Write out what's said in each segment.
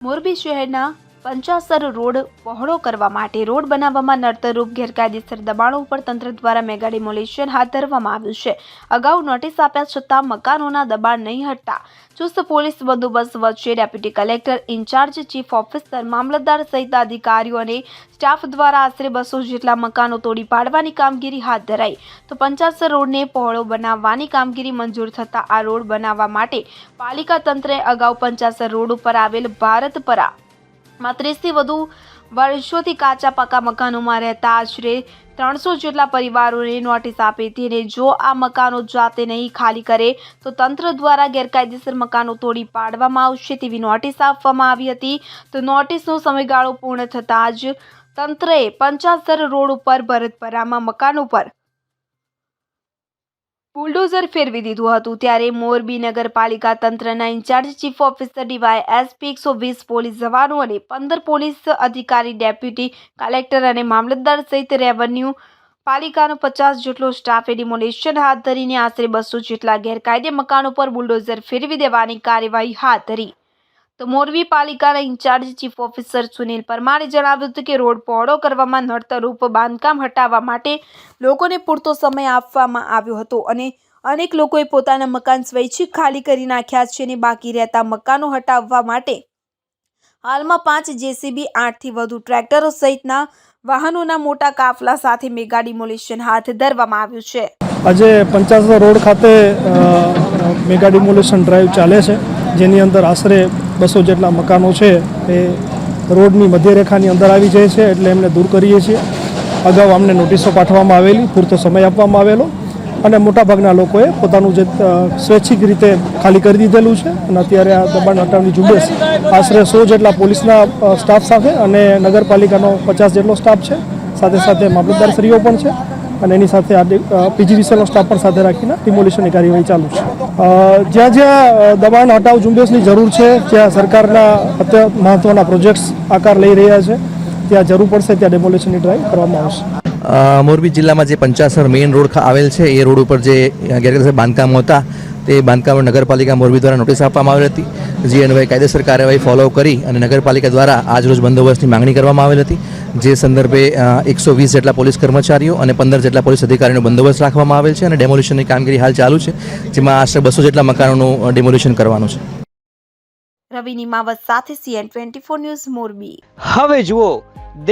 મોરબી શહેરના પંચાસર રોડ પહોળો કરવા માટે રોડ બનાવવામાં નડતરરૂપ ગેરકાયદેસર દબાણો ઉપર તંત્ર દ્વારા મેગા ડિમોલિશન હાથ ધરવામાં આવ્યું છે. અગાઉ નોટિસ આપ્યા છતાં મકાનોના દબાણ નહીં હટતા. ચુસ્ત પોલીસ બંદોબસ્ત વચ્ચે deputy collector in-charge chief officer, મામલતદાર સહિત અધિકારીઓ અને સ્ટાફ દ્વારા આશરે બસો જેટલા મકાનો તોડી પાડવાની કામગીરી હાથ ધરાઈ. તો પંચાસર રોડને પહોળો બનાવવાની કામગીરી મંજૂર થતાં આ રોડ બનાવવા માટે પાલિકા તંત્રે અગાઉ પંચાસર રોડ ઉપર આવેલ ભારતપરા માં ત્રીસથી વધુ વર્ષોથી કાચા પાકા મકાનોમાં રહેતા આશરે ત્રણસો જેટલા પરિવારોને નોટિસ આપી હતી અને જો આ મકાનો જાતે નહીં ખાલી કરે, તો તંત્ર દ્વારા ગેરકાયદેસર મકાનો તોડી પાડવામાં આવશે તેવી નોટિસ આપવામાં આવી હતી. તો નોટિસનો સમયગાળો પૂર્ણ થતાં જ તંત્રએ પંચાસર રોડ ઉપર ભરતપરામાં મકાનો પર બુલડોઝર ફેરવી દીધું હતું ત્યારે મોરબી નગરપાલિકા તંત્રના in-charge chief officer DY SP એકસો વીસ પોલીસ જવાનો અને પંદર પોલીસ અધિકારી ડેપ્યુટી કલેક્ટર અને મામલતદાર સહિત રેવન્યુ પાલિકાનો પચાસ જેટલો સ્ટાફે ડિમોલેશન હાથ ધરીને આશરે બસો જેટલા ગેરકાયદે મકાનો પર બુલડોઝર ફેરવી દેવાની કાર્યવાહી હાથ ધરી. તો મોરબી પાલિકાના ઇન્ચાર્જ ચીફ ઓફિસર સુનિલ પરમારે જણાવ્યું હતું કે રોડ પહોળો કરવામાં નડતરરૂપ બાંધકામ હટાવવા માટે લોકોને પૂરતો સમય આપવામાં આવ્યો હતો અને અનેક લોકોએ પોતાના મકાન સ્વૈચ્છિક ખાલી કરી નાખ્યા છે અને બાકી રહેતા મકાનો હટાવવા માટે હાલમાં પાંચ જેસીબી, આઠથી વધુ ટ્રેક્ટરો સહિતના વાહનોના મોટા કાફલા સાથે મેગા ડિમોલિશન હાથ ધરવામાં આવ્યું છે. આજે પંચાસર રોડ ખાતે મેગા ડિમોલિશન ડ્રાઈવ ચાલે છે. જેની અંદર આશરે બસો જેટલા મકાનો છે એ રોડની મધ્યરેખાની અંદર આવી જાય છે એટલે એમને દૂર કરીએ છીએ. અગાઉ અમને નોટિસો પાઠવવામાં આવેલી, પૂરતો સમય આપવામાં આવેલો અને મોટાભાગના લોકોએ પોતાનું જે સ્વૈચ્છિક રીતે ખાલી કરી દીધેલું છે અને અત્યારે આ દબાણ હટાવની ઝુંબેશ આશરે સો જેટલા પોલીસના સ્ટાફ સાથે અને નગરપાલિકાનો પચાસ જેટલો સ્ટાફ છે. સાથે સાથે મામલતદારશ્રીઓ પણ છે. અને એની સાથે પીજીવીસીએલનો સ્ટાફ પણ સાથે રાખીને ડિમોલિશનની કાર્યવાહી ચાલુ છે. જ્યાં જ્યાં દબાણ હટાવ ઝુંબેશની જરૂર છે, જ્યાં સરકારના અત્યંત મહત્ત્વના પ્રોજેક્ટ્સ આકાર લઈ રહ્યા છે, ત્યાં જરૂર પડશે, ત્યાં ડેમોલિશનની ડ્રાઈવ કરવામાં આવશે. મોરબી જિલ્લામાં જે પંચાસર મેઇન રોડ આવેલ છે, એ રોડ ઉપર જે ગેરકાયદેસર બાંધકામો હતા, તે બાંધકામ નગરપાલિકા મોરબી દ્વારા નોટિસ આપવામાં આવી હતી. જે અન્વયે કાયદેસર કાર્યવાહી ફોલો કરી અને નગરપાલિકા દ્વારા આજરોજ બંદોબસ્તની માંગણી કરવામાં આવેલ હતી. જે સંદર્ભે એકસો વીસ જેટલા પોલીસ કર્મચારીઓ અને પંદર જેટલા પોલીસ અધિકારીનો બંદોબસ્ત રાખવામાં આવેલ છે અને ડેમોલિશનની કામગીરી હાલ ચાલુ છે જેમાં આશરે બસો જેટલા મકાનોનું ડેમોલ્યુશન કરવાનું છે. રવિ નિમાવત સાથે CN twenty four news Morbi. હવે જુઓ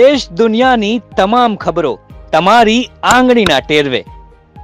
દેશ દુનિયાની તમામ ખબરો તમારી આંગળીના ટેરવે.